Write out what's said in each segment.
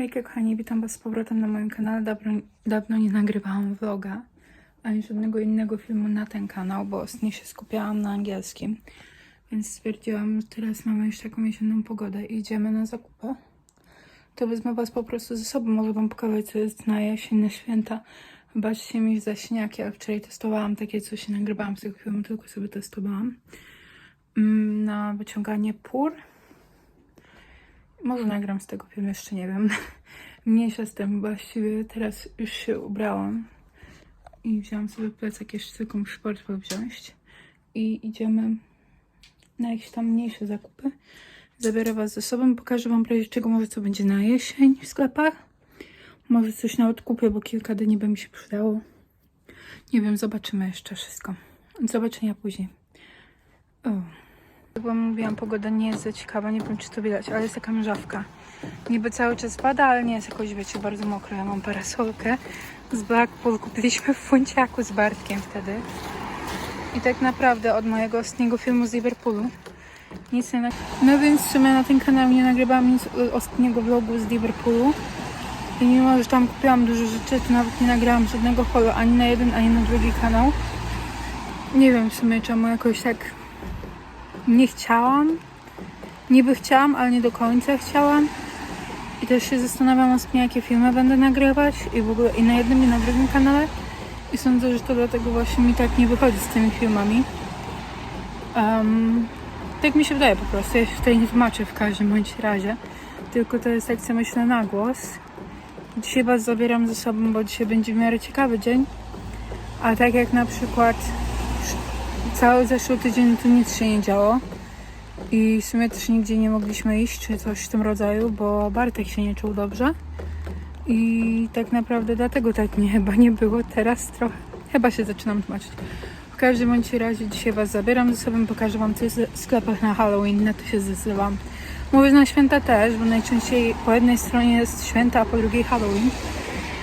Hejka kochani, witam was z powrotem na moim kanale. Dawno, dawno nie nagrywałam vloga, ani żadnego innego filmu na ten kanał, bo ostatnio się skupiałam na angielskim. Więc stwierdziłam, że teraz mamy już taką jesienną pogodę i idziemy na zakupy. To wezmę was po prostu ze sobą, może wam pokazać co jest na jesienne święta. Wybaczcie mi za śniaki, ale wczoraj testowałam takie coś i nagrywałam z tego filmu, tylko sobie testowałam. Mm, Na wyciąganie pór. Może nagram z tego film, jeszcze nie wiem. Mniejsza z tym, właściwie teraz już się ubrałam i wziąłam sobie plecak jeszcze muszę portfel wziąć i idziemy na jakieś tam mniejsze zakupy. Zabiorę was ze sobą, pokażę wam w razie czego może co będzie na jesień w sklepach. Może coś na odkupie, bo kilka dni by mi się przydało. Nie wiem, zobaczymy jeszcze wszystko. Do zobaczenia później. O. Jak wam mówiłam, pogoda nie jest za ciekawa, nie wiem czy to widać, ale jest taka mrzawka. Niby cały czas pada, ale nie jest jakoś, wiecie, bardzo mokro. Ja mam parasolkę z Blackpool, kupiliśmy w Funciaku z Bartkiem wtedy. I tak naprawdę od mojego ostatniego filmu z Liverpoolu nic nie. No więc w sumie na tym kanale nie nagrywałam nic ostatniego vlogu z Liverpoolu. I mimo, że tam kupiłam dużo rzeczy, to nawet nie nagrałam żadnego holo ani na jeden, ani na drugi kanał. Nie wiem w sumie czemu jakoś tak nie chciałam. Niby chciałam, ale nie do końca chciałam. I też się zastanawiam ostatnio, jakie filmy będę nagrywać i w ogóle i na jednym, i na drugim kanale. I sądzę, że to dlatego właśnie mi tak nie wychodzi z tymi filmami. Um, tak mi się wydaje po prostu. Ja się tutaj nie tłumaczę w każdym bądź razie. Tylko to jest co myślę na głos. Dzisiaj Was zabieram ze sobą, bo dzisiaj będzie w miarę ciekawy dzień. A tak jak na przykład cały zeszły tydzień tu nic się nie działo. I w sumie też nigdzie nie mogliśmy iść, czy coś w tym rodzaju, bo Bartek się nie czuł dobrze. I tak naprawdę dlatego tak nie chyba nie było. Teraz trochę, chyba się zaczynam tłumaczyć. W każdym bądź razie dzisiaj Was zabieram ze sobą, pokażę Wam co jest w sklepach na Halloween, na to się zdecydowałam. Mówię na święta też, bo najczęściej po jednej stronie jest święta, a po drugiej Halloween.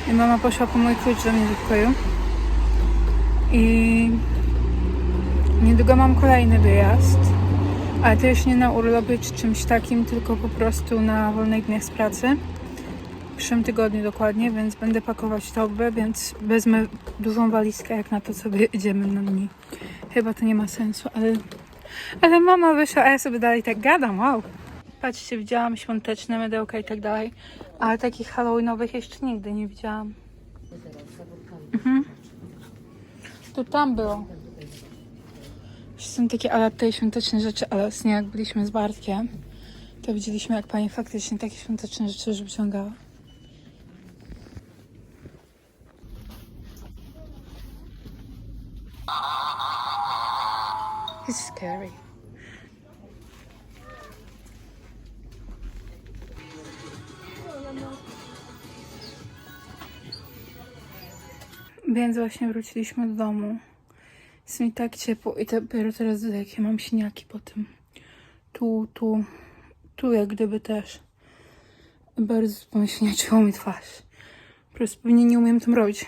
I mama poszła po mój klucz do mnie do pokoju. I niedługo mam kolejny wyjazd. Ale to już nie na urlopie czy czymś takim, tylko po prostu na wolnych dniach z pracy. W przyszłym tygodniu dokładnie, więc będę pakować torbę, więc wezmę dużą walizkę jak na to sobie idziemy na dni. Chyba to nie ma sensu, ale... Ale mama wyszła, a ja sobie dalej tak gadam, wow. Patrzcie, widziałam świąteczne mydełka i tak dalej, ale takich halloweenowych jeszcze nigdy nie widziałam. Mhm. To tam było. Są takie ale świąteczne rzeczy, ale ostatnio jak byliśmy z Bartkiem, to widzieliśmy jak pani faktycznie takie świąteczne rzeczy już wyciągała. It's scary. Więc właśnie wróciliśmy do domu. Jest mi tak ciepło i dopiero teraz widzę, jakie mam siniaki po tym. Tu, tu, tu jak gdyby też. Bardzo pomyślniaczyło mi twarz. Po prostu pewnie nie umiem tym robić.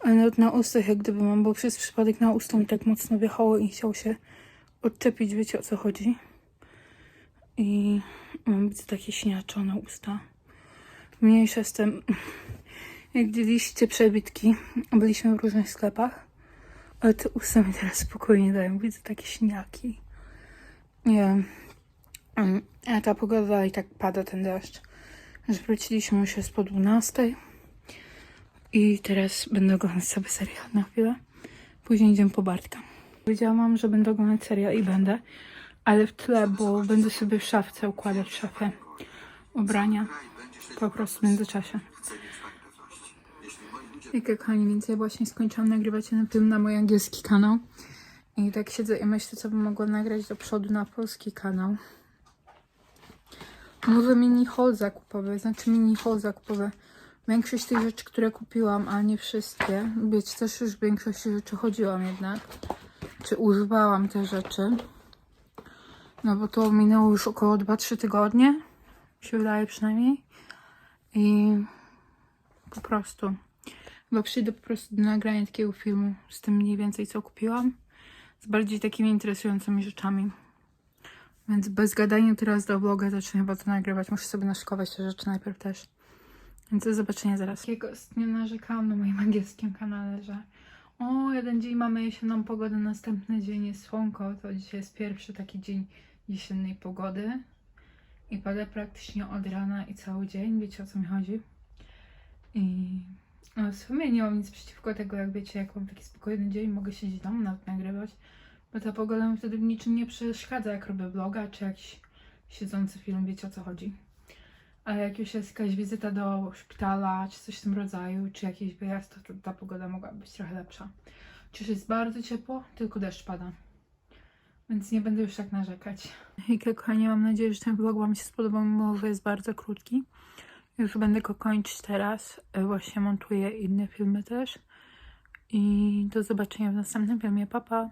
Ale nawet na ustach jak gdyby mam, bo przez przypadek na usta mi tak mocno wjechało i chciał się odczepić, wiecie o co chodzi. I mam widzę takie śniaczone usta. Mniejsze z tym, jak widzieliście przebitki, byliśmy w różnych sklepach. Ale te usta mi teraz spokojnie dają. Widzę takie śniaki. Nie wiem. Mm, A ta pogoda i tak pada ten deszcz. Że wróciliśmy już jest po 12. I teraz będę oglądać sobie serial na chwilę. Później idziemy po Bartka. Powiedziałam, że będę oglądać serial i będę. Ale w tle, bo będę sobie w szafce układać w szafie ubrania. Po prostu w międzyczasie. Jak kochani, więc ja właśnie skończyłam nagrywać ten film na mój angielski kanał. I tak siedzę i myślę, co bym mogła nagrać do przodu na polski kanał. Może mini haul zakupowy, znaczy mini haul zakupowy. Większość tych rzeczy, które kupiłam, ale nie wszystkie. Wiecie, też już w większości rzeczy chodziłam jednak. Czy używałam te rzeczy. No bo to minęło już około 2-3 tygodnie. Się wydaje przynajmniej. I po prostu. Chyba przyjdę po prostu do nagrania takiego filmu z tym mniej więcej co kupiłam. Z bardziej takimi interesującymi rzeczami. Więc bez gadania teraz do vloga zacznę chyba to nagrywać. Muszę sobie naszkować te rzeczy najpierw też. Więc do zobaczenia zaraz. Jakiego ostatnio narzekałam na moim angielskim kanale, że o, jeden dzień mamy jesienną pogodę, następny dzień jest słonko. To dzisiaj jest pierwszy taki dzień jesiennej pogody. I pada praktycznie od rana i cały dzień. Wiecie o co mi chodzi? I w sumie nie mam nic przeciwko tego, jak wiecie, jak mam taki spokojny dzień, mogę siedzieć domu, nawet nagrywać. Bo ta pogoda mi wtedy niczym nie przeszkadza, jak robię vloga, czy jakiś siedzący film, wiecie o co chodzi. A jak już jest jakaś wizyta do szpitala, czy coś w tym rodzaju, czy jakiś wyjazd, to, ta pogoda mogła być trochę lepsza. Chociaż jest bardzo ciepło, tylko deszcz pada. Więc nie będę już tak narzekać. Hejka, kochani, mam nadzieję, że ten vlog Wam się spodobał, mimo że jest bardzo krótki. Już będę go kończyć teraz. E, Właśnie montuję inne filmy też. I do zobaczenia w następnym filmie. Pa, pa!